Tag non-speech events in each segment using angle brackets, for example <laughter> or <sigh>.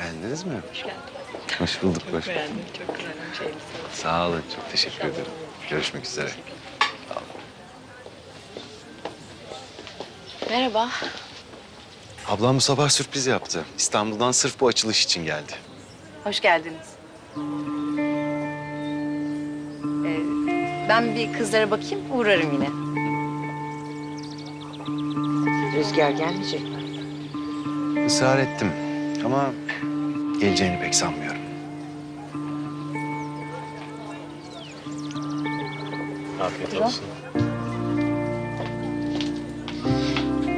Beğendiniz mi? Hoş geldin. Hoş bulduk. Hoş bulduk. Beğendim. Çok güzel elbise. Sağ olun. Çok teşekkür ederim. Görüşmek üzere. Merhaba. Ablam bu sabah sürpriz yaptı. İstanbul'dan sırf bu açılış için geldi. Hoş geldiniz. Ee, ben bir kızlara bakayım, uğrarım yine. Rüzgar gelmeyecek mi? Israr ettim ama geleceğini pek sanmıyorum. Afiyet olsun.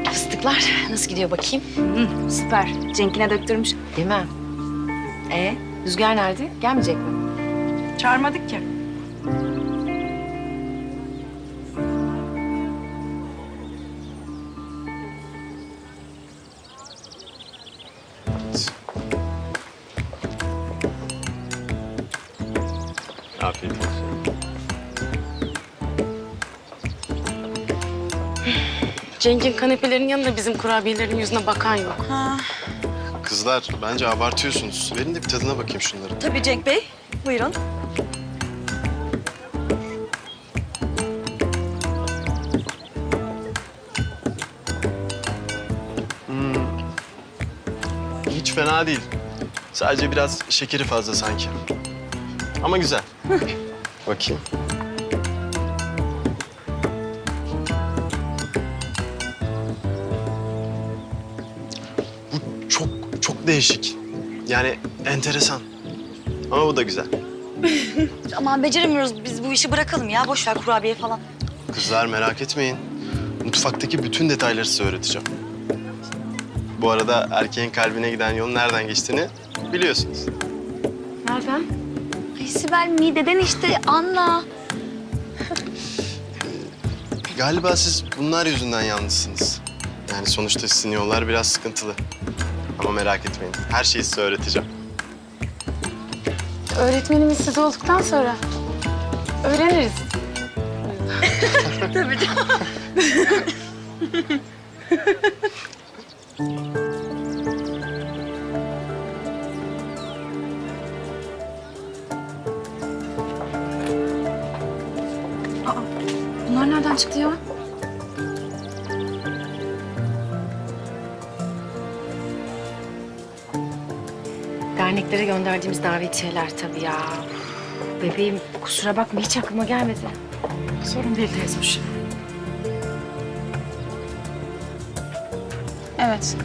Fıstıklar nasıl gidiyor bakayım? Süper. Cenk'ine döktürmüş. Değil mi? Ee, Rüzgar nerede? Gelmeyecek mi? Çağırmadık ki. Cenk'in kanepelerin yanında bizim kurabiyelerin yüzüne bakan yok. Kızlar bence abartıyorsunuz. Verin de bir tadına bakayım şunları. Tabii Cenk Bey. Buyurun. Hiç fena değil. Sadece biraz şekeri fazla sanki. Ama güzel. bakayım. Değişik. Yani enteresan. Ama bu da güzel. <laughs> Aman beceremiyoruz. Biz bu işi bırakalım ya. Boş ver kurabiye falan. Kızlar merak etmeyin. Mutfaktaki bütün detayları size öğreteceğim. Bu arada erkeğin kalbine giden yolun nereden geçtiğini biliyorsunuz. Nereden? Ay Sibel mideden işte anla. Galiba siz bunlar yüzünden yalnızsınız. Yani sonuçta sizin yollar biraz sıkıntılı. Ama merak etmeyin. Her şeyi size öğreteceğim. Öğretmenimiz siz olduktan sonra öğreniriz. Bunlar nereden çıktı ya? Derneklere gönderdiğimiz davetiyeler tabii ya. Bebeğim kusura bakma hiç aklıma gelmedi. Sorun değil teyze hoş. Evet.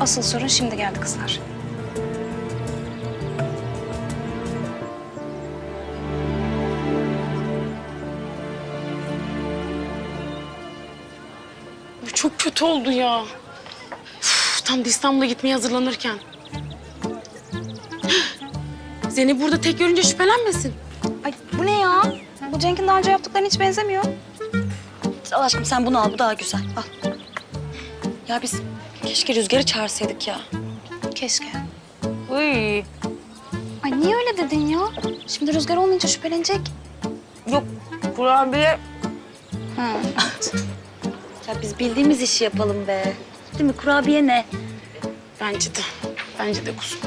Asıl sorun şimdi geldi kızlar. Bu çok kötü oldu ya. Uf, tam da İstanbul'a gitmeye hazırlanırken. Seni burada tek görünce şüphelenmesin. Ay bu ne ya? Bu Cenk'in daha önce yaptıklarına hiç benzemiyor. Al aşkım sen bunu al. Bu daha güzel. Al. Ya biz keşke Rüzgar'ı çağırsaydık ya. Keşke. Uy. Ay niye öyle dedin ya? Şimdi Rüzgar olmayınca şüphelenecek. Yok kurabiye. Hı. <laughs> ya biz bildiğimiz işi yapalım be. Değil mi? Kurabiye ne? Bence de. Bence de kuzum.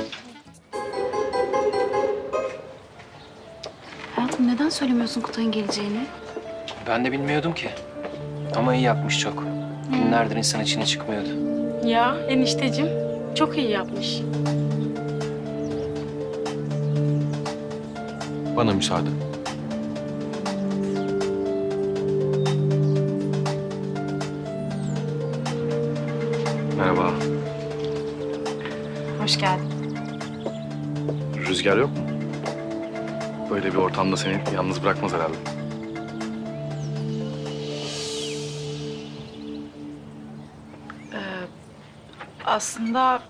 Hayatım neden söylemiyorsun Kutay'ın geleceğini? Ben de bilmiyordum ki. Ama iyi yapmış çok. Günlerdir insan içine çıkmıyordu. Ya enişteciğim çok iyi yapmış. Bana müsaade. Merhaba. Hoş geldin. Rüzgar yok mu? Böyle bir ortamda seni yalnız bırakmaz herhalde. Aslında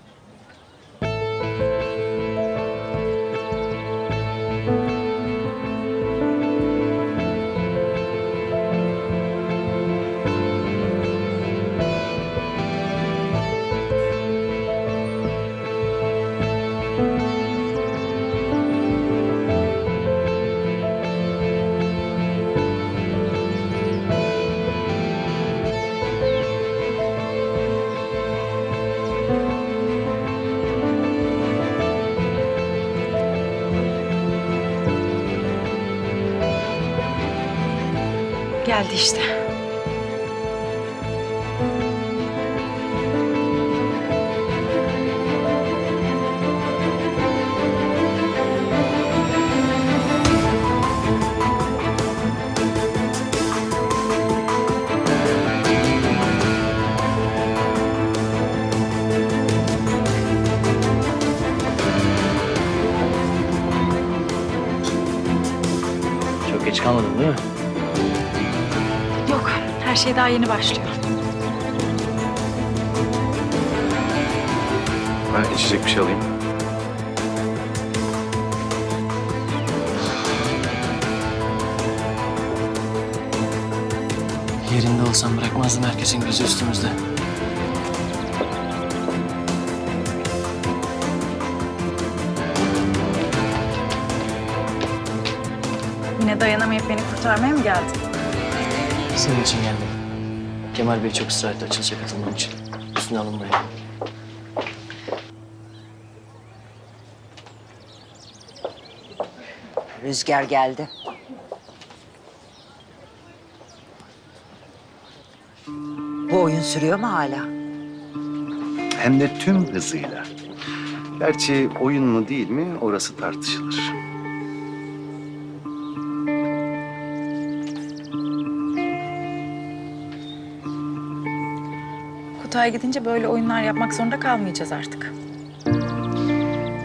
geldi işte. Çok geç kalmadın değil mi? Her şey daha yeni başlıyor. Ben içecek bir şey alayım. Yerinde olsam bırakmazdım herkesin gözü üstümüzde. Yine dayanamayıp beni kurtarmaya mı geldin? Senin için geldim. Kemal Bey çok ısrar etti açılışa katılmam için. Üstüne alınmayın. Rüzgar geldi. Bu oyun sürüyor mu hala? Hem de tüm hızıyla. Gerçi oyun mu değil mi orası tartışılır. Kutay gidince böyle oyunlar yapmak zorunda kalmayacağız artık.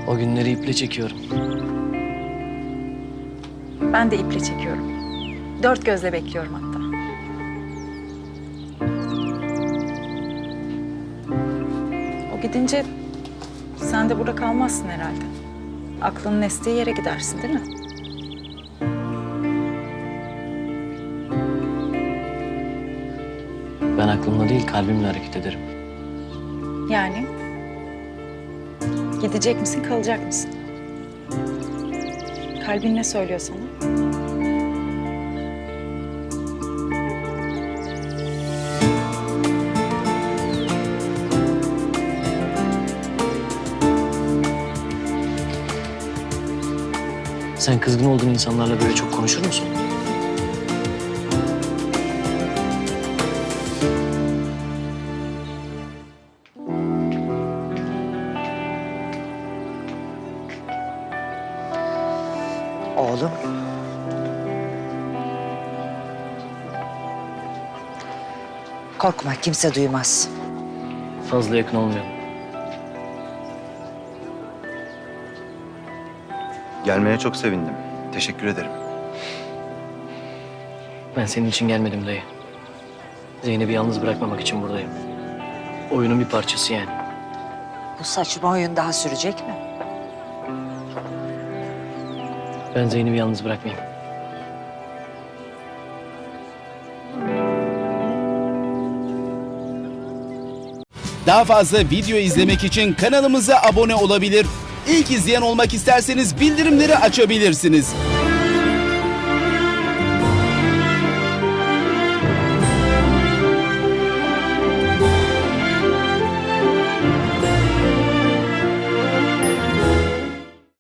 O günleri iple çekiyorum. Ben de iple çekiyorum. Dört gözle bekliyorum hatta. O gidince sen de burada kalmazsın herhalde. Aklının estiği yere gidersin değil mi? Ben aklımla değil kalbimle hareket ederim. Yani gidecek misin, kalacak mısın? Kalbin ne söylüyor sana? Sen kızgın olduğun insanlarla böyle çok konuşur musun? Oğlum. Korkma kimse duymaz. Fazla yakın olmayalım. Gelmeye çok sevindim. Teşekkür ederim. Ben senin için gelmedim dayı. Zeynep'i yalnız bırakmamak için buradayım. Oyunun bir parçası yani. Bu saçma oyun daha sürecek mi? Ben Zeynep'i yalnız bırakmayayım. Daha fazla video izlemek için kanalımıza abone olabilir. İlk izleyen olmak isterseniz bildirimleri açabilirsiniz.